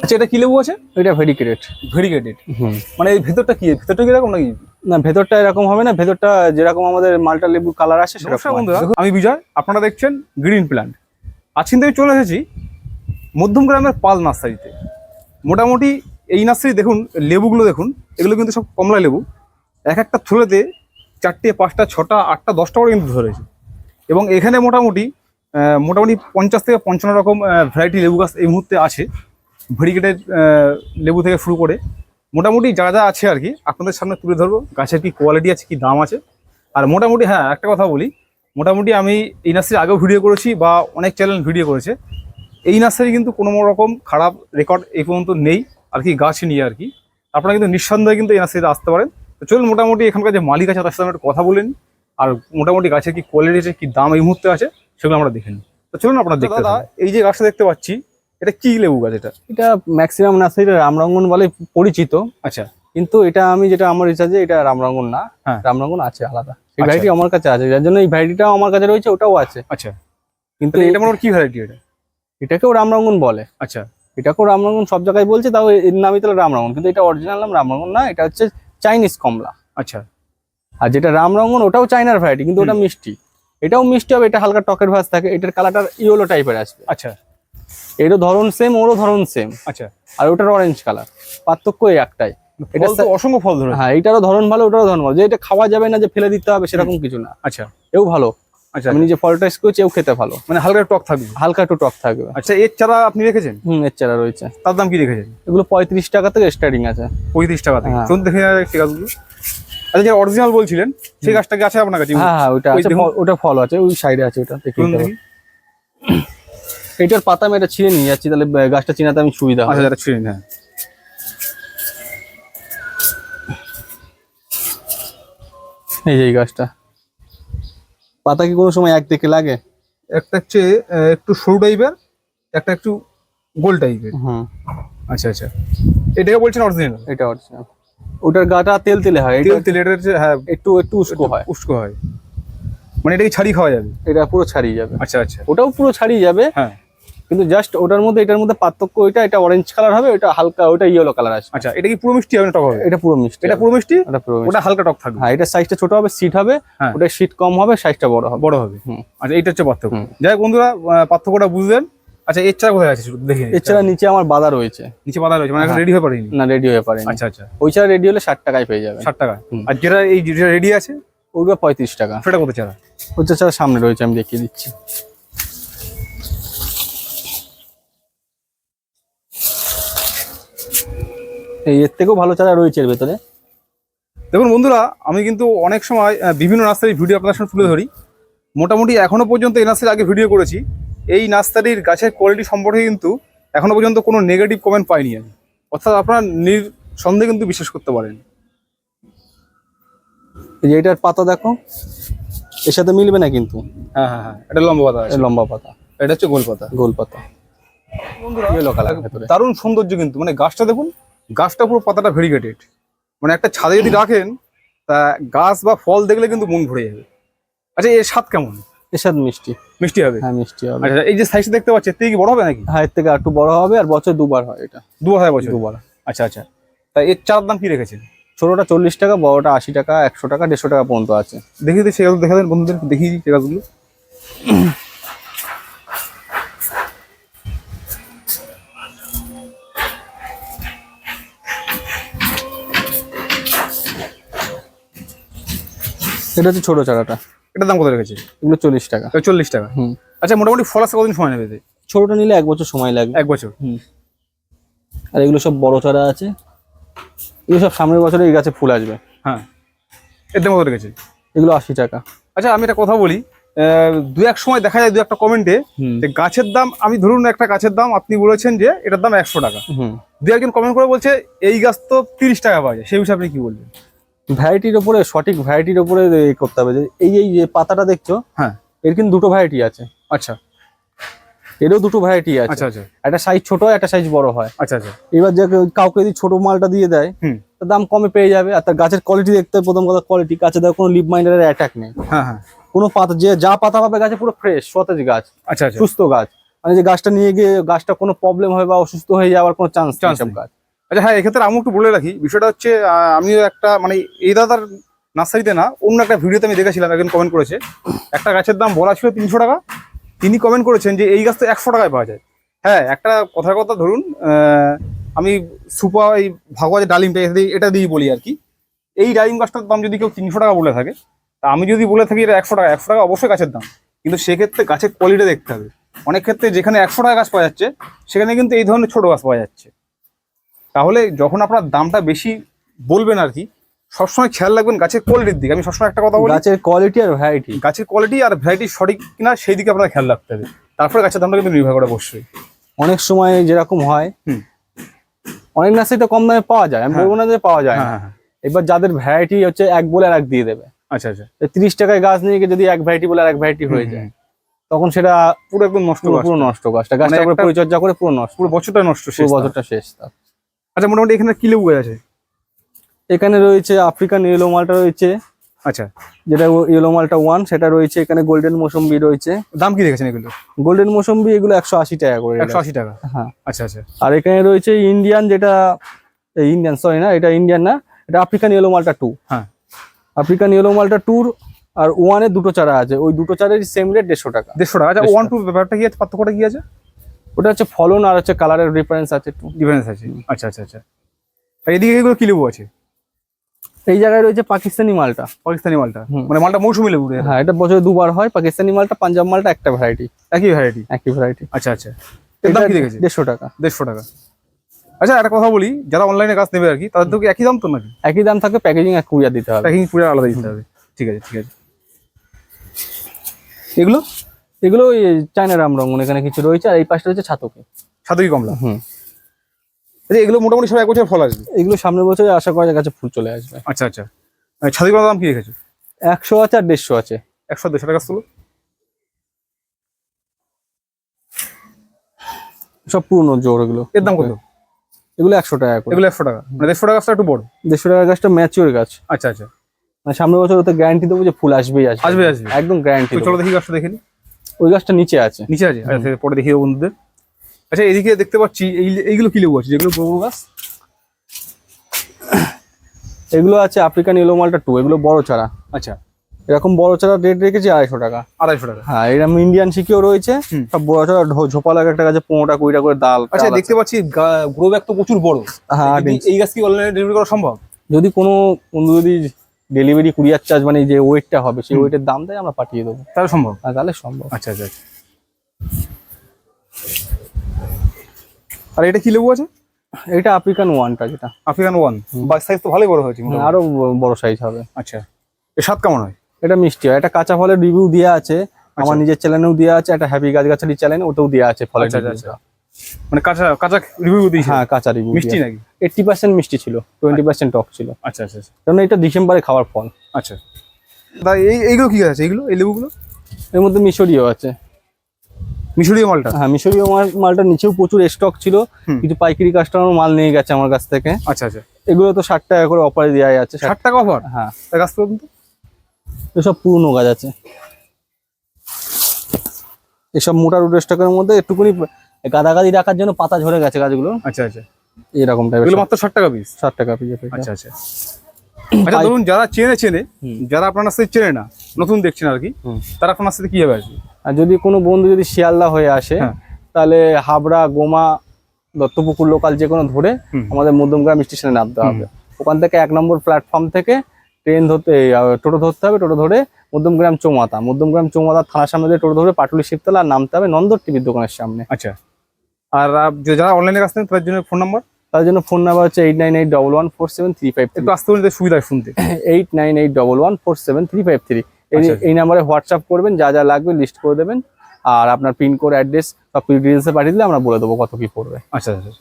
আচ্ছা এটা কি লেবু আছে? এটা ভেরিকেটেড ভেরিগেটেড হুম। মানে এই ভেতরটা কি? ভেতরটা কীরকম নাকি? না ভেতরটা এরকম হবে না ভেতরটা যেরকম আমাদের মালটা লেবুর কালার আসে সেরকম বন্ধুরা আমি বিজয় আপনারা দেখছেন গ্রিন প্ল্যান্ট আজকে থেকে চলে এসেছি মধ্যম গ্রামের পাল নার্সারিতে। মোটামুটি এই নার্সারি দেখুন লেবুগুলো দেখুন এগুলো কিন্তু সব কমলা লেবু। এক একটা থলেতে চারটে পাঁচটা ছটা আটটা দশটা করে কিন্তু ধরেছে এবং এখানে মোটামুটি মোটামুটি পঞ্চাশ থেকে পঞ্চান্ন রকম ভ্যারাইটি লেবু গাছ এই মুহূর্তে আছে। ভেরিগেটেড লেবু থেকে শুরু করে মোটামুটি যা যা আছে আর কি আপনাদের সামনে তুলে ধরবো। গাছের কি কোয়ালিটি আছে কি দাম আছে? আর মোটামুটি হ্যাঁ একটা কথা বলি। মোটামুটি আমি এই নার্সারি আগেও ভিডিও করেছি বা অনেক চ্যানেল ভিডিও করেছে। এই নার্সারি কিন্তু কোনো রকম খারাপ রেকর্ড এই পর্যন্ত নেই আর কি গাছ নিয়ে আর কি। আপনারা কিন্তু নিঃসন্দেহে কিন্তু এই নার্সারিতে আসতে পারেন। তো চলুন মোটামুটি এখানকার যে মালিক আছে তার সাথে একটু কথা বলেন আর মোটামুটি গাছের কি কোয়ালিটি আছে কি দাম এই মুহূর্তে আছে সেগুলো আমরা দেখে নিই। তো চলুন আপনারা দেখতে দাদা এই যে গাছটা দেখতে পাচ্ছি এটা কি লেবু গাছ এটা? এটা ম্যাক্সিমাম নার্সারিটা রামরঙ্গন বলে পরিচিত। আচ্ছা। কিন্তু এটা আমি যেটা আমার রিচার্জে এটা রামরঙ্গন না হ্যাঁ। রামরঙ্গন আছে আলাদা। এই আচ্ছা। ভ্যারাইটি আমার কাছে আছে যার জন্য এই ভ্যারাইটিটাও আমার কাছে রয়েছে ওটাও আছে। আচ্ছা। কিন্তু এটা মোটামুটি কি ভ্যারাইটি এটা? এটাকেও রামরঙ্গন বলে। আচ্ছা। এটাকেও রামরঙ্গন সব জায়গায় বলছে তাও এর নামই তাহলে রামরঙ্গন কিন্তু এটা অরিজিনাল নাম রামরঙ্গন না এটা হচ্ছে চাইনিজ কমলা। আচ্ছা। আর যেটা রামরঙ্গন ওটাও চাইনার ভ্যারাইটি কিন্তু ওটা মিষ্টি। এটাও মিষ্টি হবে এটা হালকা টকের ভাস থাকে এটার কালারটা ইয়েলো টাইপের আসবে। আচ্ছা। এরও ধরন সেম ওরও ধরন সেম আচ্ছা। আর ওটার অরেঞ্জ কালার পার্থক্য এই একটাই। এটা তো অসংখ্য ফল ধরে হ্যাঁ এটারও ধরন ভালো ওটারও ধরন ভালো। যে এটা খাওয়া যাবে না যে ফেলে দিতে হবে সেরকম কিছু না। আচ্ছা। এও ভালো। আচ্ছা। আমি নিজে ফল টেস্ট করছি এও খেতে ভালো। মানে হালকা টক থাকবে। হালকা একটু টক থাকবে। আচ্ছা এর চারা আপনি রেখেছেন? হুম এর চারা রয়েছে। তার দাম কি রেখেছেন? এগুলো পঁয়ত্রিশ টাকা থেকে স্টার্টিং আছে। পঁয়ত্রিশ টাকা থেকে। হ্যাঁ। চলুন দেখে গাছগুলো। আচ্ছা যে অরিজিনাল বলছিলেন সেই গাছটা কি আছে আপনার কাছে? হ্যাঁ হ্যাঁ দেখুন। ফল- ওটা ফল আছে ওই সাইডে আছে ওটা দেখে। এটার পাতা আমি এটা ছিঁড়ে নিয়ে যাচ্ছি তাহলে গাছটা চিনাতে আমি সুবিধা আচ্ছা যারা ছিলেন হ্যাঁ। এই যে গাছটা। পাতা কি কোনো সময় এক দিকে লাগে? একটা হচ্ছে একটু সরু টাইপের একটা একটু গোল টাইপের। হুম। আচ্ছা আচ্ছা। এটাকে বলছেন অরিজিনাল এটা অরিজিনাল ওটার গাটা তেল তেলে হয় এটা তেল তেল এটা হ্যাঁ। একটু একটু উস্কো হয়। উস্কো হয়। মানে এটাকে ছাড়ি খাওয়া যাবে। এটা পুরো ছাড়িয়ে যাবে। আচ্ছা আচ্ছা। ওটাও পুরো ছাড়িয়ে যাবে। হ্যাঁ। কিন্তু জাস্ট ওটার মধ্যে এটার মধ্যে পার্থক্য ওইটা এটা অরেঞ্জ কালার হবে ওটা হালকা ওটা ইয়েলো কালার আসবে। আচ্ছা এটা কি পুরো মিষ্টি হবে টক হবে? এটা পুরো মিষ্টি এটা পুরো মিষ্টি? এটা পুরো ওটা হালকা টক থাকবে। হ্যাঁ এটা সাইজটা ছোট হবে সিট হবে হ্যাঁ। ওটা সিট কম হবে সাইজটা বড় হবে। বড় হবে। আচ্ছা এটা হচ্ছে পার্থক্য। যাই হোক বন্ধুরা পার্থক্যটা বুঝলেন। আচ্ছা এর চারা কোথায় আছে দেখে নিই। এছাড়া নিচে আমার বাধা রয়েছে। নিচে পাতা রয়েছে মানে এখন হ্যাঁ। রেডি হয়ে পারেনি না রেডি হয়ে পারেনি আচ্ছা আচ্ছা। ওই ছাড়া রেডি হলে ষাট টাকায় পেয়ে যাবে ষাট টাকা। আর যেটা এই যেটা রেডি আছে? ওগুলো পঁয়ত্রিশ টাকা। সেটা কত চারা? ওইটা ছাড়া সামনে রয়েছে আমি দেখিয়ে দিচ্ছি। এই এর থেকেও ভালো চারা রয়েছে এর ভেতরে। দেখুন বন্ধুরা আমি কিন্তু অনেক সময় বিভিন্ন নার্সারির ভিডিও আপনার সামনে তুলে ধরি। মোটামুটি এখনও পর্যন্ত এই নার্সারির আগে ভিডিও করেছি। এই নার্সারির গাছের কোয়ালিটি সম্পর্কে কিন্তু এখনও পর্যন্ত কোনো নেগেটিভ কমেন্ট পাইনি আমি। অর্থাৎ আপনারা নিঃসন্দেহে কিন্তু বিশ্বাস করতে পারেন। এই যে এটার পাতা দেখো এর সাথে মিলবে না কিন্তু। হ্যাঁ হ্যাঁ হ্যাঁ এটা লম্বা পাতা লম্বা পাতা। এটা হচ্ছে গোল পাতা। গোল পাতা। ইয়েলো কালার ভেতরে। দারুণ সৌন্দর্য কিন্তু। মানে গাছটা দেখুন গাছটা পুরো পাতাটা ভেরিগেটেড মানে একটা ছাদে যদি রাখেন তা গাছ বা ফল দেখলে কিন্তু মন ভরে যাবে। আচ্ছা এর স্বাদ কেমন? এর সাথে মিষ্টি। মিষ্টি হবে? হ্যাঁ মিষ্টি হবে। আচ্ছা এই যে সাইজটা দেখতে পাচ্ছি এর থেকে কি বড় হবে নাকি? হ্যাঁ এর থেকে একটু বড় হবে আর বছর দুবার হয় এটা। বছর? দুবার। আচ্ছা আচ্ছা। তা এর চার দাম কি রেখেছেন? ছোটটা চল্লিশ টাকা বড়টা আশি টাকা একশো টাকা দেড়শো টাকা পর্যন্ত আছে। দেখা দেন বন্ধুদের দেখিয়ে দিই গাছগুলো। এটা হচ্ছে ছোট চারাটা। এটার দাম কত রেখেছে এগুলো চল্লিশ টাকা। চল্লিশ টাকা। হুম। আচ্ছা মোটামুটি ফল আসতে কতদিন সময় নেবে? ছোটটা নিলে এক বছর সময় লাগবে। এক বছর। হুম। আর এগুলো সব বড় চারা আছে। এগুলো সব সামনের বছরে এই গাছে ফুল আসবে। হ্যাঁ। এর দাম কত রেখেছে এগুলো আশি টাকা। আচ্ছা আমি একটা কথা বলি। আহ, দু এক সময় দেখা যায় দু একটা কমেন্টে যে গাছের দাম আমি ধরুন একটা গাছের দাম আপনি বলেছেন যে এটার দাম একশো টাকা। হুম। দু একজন কমেন্ট করে বলছে এই গাছ তো তিরিশ টাকা পাওয়া যায়। সেই বিষয়ে আপনি কি বলবেন? ভ্যারাইটির ওপরে সঠিক ভ্যারাইটির ওপরে করতে হবে। যে এই এই যে পাতাটা দেখছ হ্যাঁ। এর কিন্তু দুটো ভ্যারাইটি আছে। আচ্ছা। এরও দুটো ভ্যারাইটি আছে। আচ্ছা আচ্ছা। একটা সাইজ ছোট হয় একটা সাইজ বড় হয়। আচ্ছা আচ্ছা। এবার যে কেউ- কাউকে যদি ছোট মালটা দিয়ে দেয় হুম। তার দাম কমে পেয়ে যাবে। আর তার গাছের কোয়ালিটি দেখতে হবে, প্রথম কথা কোয়ালিটি গাছে দেখো কোনো লিপ মাইন্ডারের অ্যাটাক নেই। হ্যাঁ হ্যাঁ। কোনো পাতা যে যা পাতা পাবে গাছে পুরো ফ্রেশ সতেজ গাছ। আচ্ছা আচ্ছা। সুস্থ গাছ। মানে যে গাছটা নিয়ে গিয়ে গাছটা কোনো প্রবলেম হয় বা অসুস্থ হয়ে যাওয়ার কোনো চান্স চান্স গাছ। আচ্ছা হ্যাঁ এক্ষেত্রে আমি একটু বলে রাখি। বিষয়টা হচ্ছে আমিও একটা মানে এই দাদার নার্সারিতে না, অন্য একটা ভিডিওতে আমি দেখেছিলাম, একজন কমেন্ট করেছে। একটা গাছের দাম বলা ছিল তিনশো টাকা। তিনি কমেন্ট করেছেন যে, এই গাছ তো একশো টাকায় পাওয়া যায়। হ্যাঁ একটা কথার কথা ধরুন আমি সুপা, এই ভাগবত ডালিমটা এটা দিয়ে- বলি আর কি। এই ডালিম গাছটার দাম যদি কেউ তিনশো টাকা বলে থাকে, তা আমি যদি বলে থাকি এটা একশো টাকা একশো টাকা অবশ্যই গাছের দাম। কিন্তু সেক্ষেত্রে গাছের কোয়ালিটি দেখতে হবে। অনেক ক্ষেত্রে যেখানে একশো টাকা গাছ পাওয়া যাচ্ছে, সেখানে কিন্তু এই ধরনের ছোট গাছ পাওয়া যাচ্ছে। তাহলে যখন আপনার দামটা বেশি বলবেন আর কি সবসময় খেয়াল রাখবেন গাছের কোয়ালিটির দিকে। আমি সবসময় একটা কথা বলি গাছের কোয়ালিটি আর ভ্যারাইটি গাছের কোয়ালিটি আর ভ্যারাইটি সঠিক কিনা সেই দিকে আপনার খেয়াল রাখতে হবে। তারপরে গাছের দামটা কিন্তু নির্ভর করে অবশ্যই। অনেক সময় যেরকম হয় অনেক অনেক নার্সারিতে কম দামে পাওয়া যায় আমি হ্যাঁ। বলব না যে পাওয়া যায় হ্যাঁ হ্যাঁ এবার যাদের ভ্যারাইটি হচ্ছে এক বলে আর এক দিয়ে দেবে। আচ্ছা আচ্ছা। তিরিশ টাকায় গাছ নিয়ে যদি এক ভ্যারাইটি বলে আর এক ভ্যারাইটি হয়ে যায় তখন সেটা পুরো একদম নষ্ট পুরো নষ্ট গাছটা। গাছটা মানে পরিচর্যা করে পুরো নষ্ট। পুরো বছরটা নষ্ট পুরো বছরটা শেষ তার। আচ্ছা মোটামুটি এখানে কি লেবু গাছ আছে? এখানে রয়েছে আফ্রিকান ইয়েলো মালটা রয়েছে। আচ্ছা। যেটা ইয়েলো মালটা ওয়ান সেটা রয়েছে এখানে গোল্ডেন মৌসম্বি রয়েছে। দাম কি রেখেছেন এগুলো? গোল্ডেন মৌসম্বি এগুলো একশো আশি টাকা করে একশো আশি টাকা? হ্যাঁ। আচ্ছা আচ্ছা। আর এখানে রয়েছে ইন্ডিয়ান যেটা ইন্ডিয়ান সরি না এটা ইন্ডিয়ান না এটা আফ্রিকান ইয়েলো মালটা টু হ্যাঁ। আফ্রিকান ইয়েলো মালটা টুর আর ওয়ানের দুটো চারা আছে। ওই দুটো চারের সেম রেট দেড়শো টাকা। দেড়শো টাকা। আচ্ছা ওয়ান টু ব্যাপারটা কি আছে? পার্থক্যটা কি আছে? ওটা হচ্ছে ফলন আর হচ্ছে কালারের ডিফারেন্স আছে একটু। ডিফারেন্স আছে। আচ্ছা আচ্ছা আচ্ছা। আর এদিকে এগুলো কি লেবু আছে? এই জায়গায় রয়েছে পাকিস্তানি মালটা। পাকিস্তানি মালটা। মানে মালটা মৌসুমি লেবু হ্যাঁ এটা বছরে দুবার হয়। পাকিস্তানি মালটা পাঞ্জাব মালটা একটা ভ্যারাইটি একই ভ্যারাইটি একই ভ্যারাইটি আচ্ছা আচ্ছা। দাম কি রেখেছে দেড়শো টাকা। দেড়শো টাকা। আচ্ছা একটা কথা বলি যারা অনলাইনে কাজ নেবে আর কি তাদের তো একই দাম তো নাকি? একই দাম থাকে প্যাকেজিং এক কুড়িয়া দিতে হবে। প্যাকেজিং পুরো আলাদা দিতে হবে। ঠিক আছে ঠিক আছে। এগুলো? এগুলো ওই চায়না রামরঙ্গন এখানে কিছু রয়েছে আর এই পাশটা রয়েছে ছাতকে। সাতকি কমলা? হুম। এগুলো মোটামুটি সব এক বছর ফল আসবে? এগুলো সামনের বছরে আশা করা যায় গাছে ফুল চলে আসবে। আচ্ছা আচ্ছা। ছাতকি কমলা দাম কি রেখেছো? একশো আছে আর দেড়শো আছে। একশো দেড়শো টাকা তুলো সব পুরনো জোর এগুলো। এর দাম কত? এগুলো একশো টাকা করে। এগুলো একশো টাকা। মানে দেড়শো টাকা গাছটা একটু বড়। দেড়শো টাকার গাছটা ম্যাচিওর গাছ। আচ্ছা আচ্ছা। মানে সামনের বছর ওতে গ্যারান্টি দেবো যে ফুল আসবেই আসবে আসবে, আসবে। একদম গ্যারান্টি চলো দেখি গাছটা দেখে ওই গাছটা নিচে আছে। নিচে আছে? আচ্ছা পরে দেখি বন্ধুদের। আচ্ছা এদিকে দেখতে পাচ্ছি এই এইগুলো কি লেবু আছে? যেগুলো বড় গাছ? এগুলো আছে আফ্রিকান ইয়েলো মালটা টু এগুলো বড় চারা। আচ্ছা। এরকম বড় চারা রেট রেখেছি আড়াইশো টাকা। আড়াইশো টাকা। হ্যাঁ এরকম ইন্ডিয়ান শিখিও রয়েছে। সব বড় চারা ঝোপা লাগা একটা গাছে পনেরোটা কুড়িটা করে ডাল আচ্ছা দেখতে পাচ্ছি গ্রো ব্যাগ তো প্রচুর বড়। হ্যাঁ। এই গাছ কি অনলাইনে ডেলিভারি করা সম্ভব? যদি কোনো বন্ধু যদি ডেলিভারি কুরিয়ার চার্জ মানে যে ওয়েটটা হবে সেই ওয়েটের দাম দেয় আমরা পাঠিয়ে দেবো। তাহলে সম্ভব। আর তাহলে সম্ভব। আচ্ছা আচ্ছা আচ্ছা। আর এটা কি লেবু আছে? এটা আফ্রিকান ওয়ানটা যেটা। African one. বা সাইজ তো ভালোই বড় হয়েছে। আরও বড় সাইজ হবে। আচ্ছা। এর স্বাদ কেমন হয়? এটা মিষ্টি হয়। এটা কাঁচা ফলের রিভিউ দেওয়া আছে। আমার নিজের চ্যানেলেও দেওয়া আছে। একটা হ্যাপি গাছগাছালি চ্যানেল ওটাও দেওয়া আছে ফলের আচ্ছা, আচ্ছা। মানে কাঁচা কাঁচা রিভিউ দিয়েছে হ্যাঁ কাঁচা রিভিউ মিষ্টি নাকি? এইটটি পার্সেন্ট মিষ্টি ছিল টোয়েন্টি পার্সেন্ট টক ছিল। আচ্ছা আচ্ছা আচ্ছা। কারণ এটা ডিসেম্বরে খাওয়ার ফল। আচ্ছা। তা এই এইগুলো কি আছে? এইগুলো? এই লেবুগুলো? এর মধ্যে মিশরীয় আছে। মিশরীয় মালটা? হ্যাঁ মিশরীয় মাল- মালটা নিচেও প্রচুর স্টক ছিল। কিছু পাইকারি কাস্টমার মাল নিয়ে গেছে আমার কাছ থেকে। আচ্ছা আচ্ছা। এগুলো তো ষাট টাকা করে অফারে দেওয়া যাচ্ছে ষাট টাকা অফার হ্যাঁ। গাছ তো এসব পুরনো গাছ আছে। এসব মোটা রুট স্টকের মধ্যে একটুকুনি গাদাগাদি রাখার জন্য পাতা ঝরে গেছে গাছগুলো। আচ্ছা আচ্ছা। এরকম টাইপের মাত্র ষাট টাকা পিস ষাট টাকা পিস আচ্ছা আচ্ছা। আচ্ছা ধরুন যারা চেনে চেনে। যারা আপনার সাথে চেনে না নতুন দেখছেন আর কি তারা আপনার সাথে কীভাবে আসবে? আর যদি কোনো বন্ধু যদি শিয়ালদা হয়ে আসে হ্যাঁ। তাহলে হাবড়া গোমা দত্তপুকুর লোকাল যে কোনো ধরে আমাদের মধ্যমগ্রাম স্টেশনে নামতে হবে। ওখান থেকে এক নম্বর প্ল্যাটফর্ম থেকে ট্রেন ধরতে টোটো ধরতে হবে টোটো ধরে মধ্যমগ্রাম চৌমাথা মধ্যমগ্রাম চৌমাথা থানার সামনে দিয়ে টোটো ধরে পাটুলি শিবতলা নামতে হবে নন্দর টিভির দোকানের সামনে। আচ্ছা। আর যারা অনলাইনে নেন তাদের জন্য ফোন নাম্বার তার জন্য ফোন নাম্বার হচ্ছে eight nine eight double one four seven three five একটু আসতে বলতে সুবিধা শুনতে। Eight nine eight double one four seven three five three আচ্ছা। এই নাম্বারে হোয়াটসঅ্যাপ করবেন যা যা লাগবে লিস্ট করে দেবেন। আর আপনার পিনকোড অ্যাড্রেস সব ডিটেলসে পাঠিয়ে দিলে আমরা বলে দেবো কত কি পড়বে। আচ্ছা আচ্ছা।